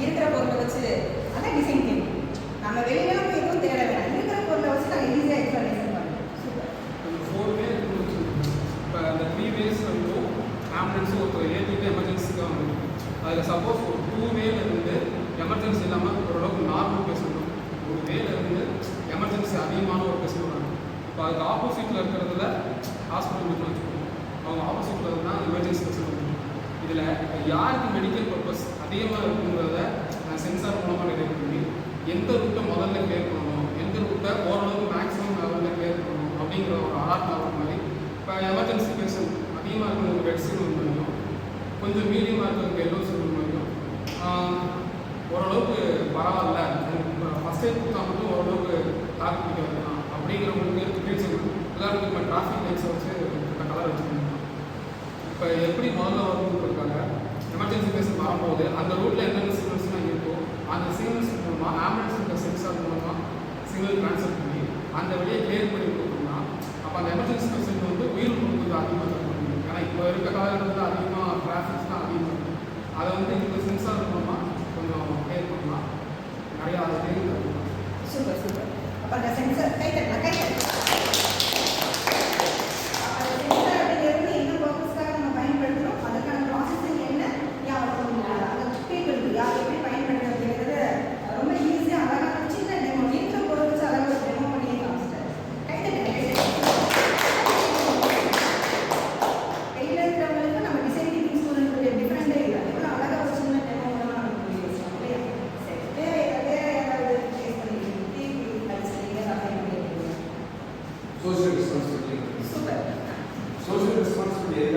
இருக்கிற பொருளை வச்சு அதான் டிசைன் திங்க் நம்ம வெளியில போய் எதுவும் தேட வேணாம். இருக்கிற பொருளை வச்சு நாங்கள் ஈஸியாக எக்ஸ்பிளனேஷன் பண்ணுறோம் சூப்பர் இப்போ அந்த த்ரீ வேஸ் வந்து ஆம்புலன்ஸ் ஒருத்தர் ஏற்றிட்டு எமர்ஜென்சிக்காக வந்துருக்கு அதில் சப்போஸ் ஒரு டூ வேல இருந்து எமர்ஜென்சி இல்லாமல் ஓரளவுக்கு நார்மல் பேசணும் ஒரு வேல இருந்து எமர்ஜென்சி அதிகமான ஒரு பேசணும் இப்போ அதுக்கு ஆப்போசிட்டில் இருக்கிறதுல ஹாஸ்பிட்டல் இருக்குன்னு அவங்க ஆப்போசிட்டில் இருந்தால் எமர்ஜென்சி பேசணும் இதில் யாருக்கு மெடிக்கல் பர்பஸ் அதிகமாக இருக்குங்கிறத சென்சார் மூலமாக டிடெக்ட் பண்ணி எந்த ரூட்டை முதல்ல கிளியர் பண்ணணும் எந்த ரூட்டை ஓரளவுக்கு மேக்ஸிமம் லெவலில் கிளியர் பண்ணணும் அப்படிங்கிற ஒரு அலார்ட் ஆகிற மாதிரி. இப்போ எமர்ஜென்சி பேஷண்ட் அதிகமாக இருக்கிறவங்க ரெட் சிக்னல் மாதிரியும் கொஞ்சம் மீடியமாக இருக்கிறவங்க எல்லோ சிக்னல் மாதிரியும் ஓரளவுக்கு பரவாயில்ல. ஃபஸ்ட் எய்ட் கொடுத்தா மட்டும் ஓரளவுக்கு தாக்கு பிடிக்காது அப்படிங்கிறவங்களுக்கு இருக்குது எல்லாருக்கும் இப்போ டிராஃபிக் லைட்ஸை வச்சு கலர் வச்சுக்கணும் இப்போ எப்படி முதல்ல வரணுன்றதுக்காக எமர்ஜென்சி பேஸ் வரும்போது அந்த ரூட்டில் என்னென்ன சிக்னல்ஸ்லாம் இருக்கோ அந்த சிக்னல்ஸ் மூலமாக ஆம்புலன்ஸ் சென்சார் மூலமாக சிக்னல் ட்ரான்ஸ்ஃபர் பண்ணி அந்த வழியை Social Responsibility. Super. Social Responsibility